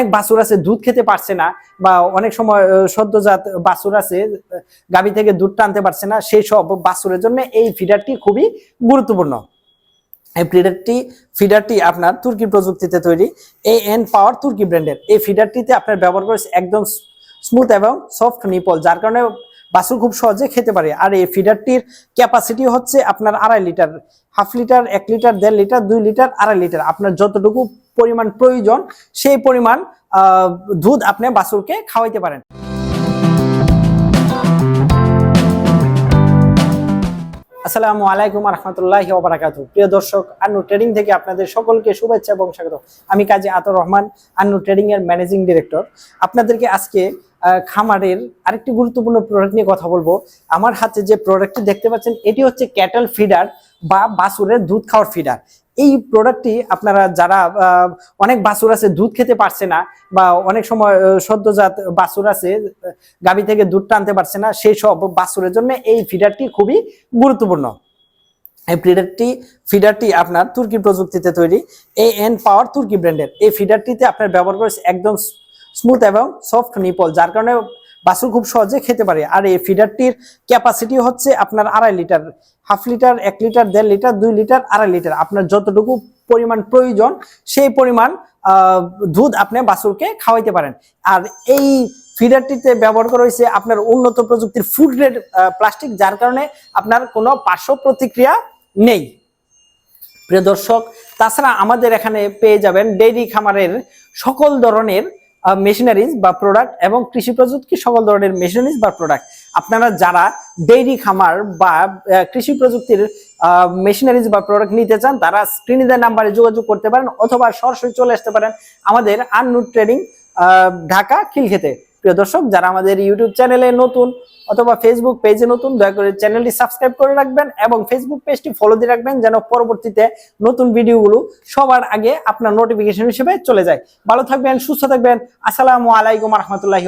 অনেক বাছুর আছে, দুধ খেতে পারছে না বা অনেক সময় সদ্যজাত বাছুর আছে গাভী থেকে দুধ টানতে পারছে না, সেই সব বাছুরের জন্য এই ফিডারটি খুবই গুরুত্বপূর্ণ। এই ফিডারটি ফিডারটি আপনার তুর্কি প্রযুক্তিতে তৈরি এ এন পাওয়ার তুর্কি ব্র্যান্ডের। এই ফিডারটিতে আপনার ব্যবহার করেছে একদম স্মুথ এবং সফট নিপল যার কারণে বাছুর খুব সহজে খেতে পারে। আর এই ফিডারটির ক্যাপাসিটি হচ্ছে আপনার আড়াই লিটার হাফ লিটার, এক লিটার, দেড় লিটার, দুই লিটার, আড়াই লিটার। আপনার যতটুকু পরিমাণ প্রয়োজন, সেই পরিমাণ দুধ আপনি বাছুরকে খাওয়াইতে পারেন। আসসালামু আলাইকুম রহমতুল্লাহ ওবরাকাত প্রিয় দর্শক আন্নু ট্রেডিং থেকে আপনাদের সকলকে শুভেচ্ছা এবং স্বাগত। আমি কাজী আতর রহমান আন্নু ট্রেডিং এর ম্যানেজিং ডিরেক্টর। আপনাদেরকে আজকে খামারের আরেকটি গুরুত্বপূর্ণ প্রোডাক্ট নিয়ে কথা বলব। আমার হাতে যে প্রোডাক্টটি দেখতে পাচ্ছেন, এটি হচ্ছে ক্যাটেল ফিডার বা বাছুরের দুধ খাওয়ার ফিডার এই প্রোডাক্টটি আপনারা যারা অনেক বাছুর আছে, দুধ খেতে পারছে না বা অনেক সময় সদ্যজাত বাছুর আছে গাভী থেকে দুধ টানতে পারছে না, সেই সব বাছুরের জন্য এই ফিডারটি খুবই গুরুত্বপূর্ণ। এই ফিডারটি ফিডারটি আপনার তুর্কি প্রযুক্তিতে তৈরি এ এন পাওয়ার তুর্কি ব্র্যান্ডের এই ফিডারটিতে আপনার ব্যবহার করেছে একদম স্মুথ এবং সফট নিপল যার কারণে বাছুর খুব সহজে খেতে পারে। আর এই ফিডারটির ক্যাপাসিটি হচ্ছে আপনার আড়াই লিটার হাফ লিটার, এক লিটার, দেড় লিটার, দুই লিটার, আড়াই লিটার। আপনার যতটুকু পরিমাণ প্রয়োজন, সেই পরিমাণ দুধ আপনি বাছুরকে খাওয়াইতে পারেন। আর এই ফিডারটিতে ব্যবহার করা হয়েছে আপনার উন্নত প্রযুক্তির ফুড গ্রেড প্লাস্টিক যার কারণে আপনার কোনো পার্শ্ব প্রতিক্রিয়া নেই। প্রিয় দর্শক, তাছাড়া আমাদের এখানে পেয়ে যাবেন ডেইরি খামারের সকল ধরনের মেশিনারিজ বা প্রোডাক্ট এবং কৃষি প্রযুক্তি সকল ধরনের মেশিনারিজ বা প্রোডাক্ট আপনারা যারা ডেইরি খামার বা কৃষি প্রযুক্তির মেশিনারিজ বা প্রোডাক্ট নিতে চান, তারা স্ক্রিনে দেওয়া নাম্বারে যোগাযোগ করতে পারেন অথবা সরাসরি চলে আসতে পারেন আমাদের আননুট ট্রেডিং ঢাকা, খিলখেতে। প্রিয় দর্শক, যারা আমাদের ইউটিউব চ্যানেলে নতুন অথবা ফেসবুক পেজে নতুন, দয়া করে চ্যানেলটি সাবস্ক্রাইব করে রাখবেন এবং ফেসবুক পেজটি ফলো দিয়ে রাখবেন যেন পরবর্তীতে নতুন ভিডিওগুলো সবার আগে আপনার নোটিফিকেশন হিসেবে চলে যায়। ভালো থাকবেন, সুস্থ থাকবেন। আসসালামু আলাইকুম রহমতুল্লাহি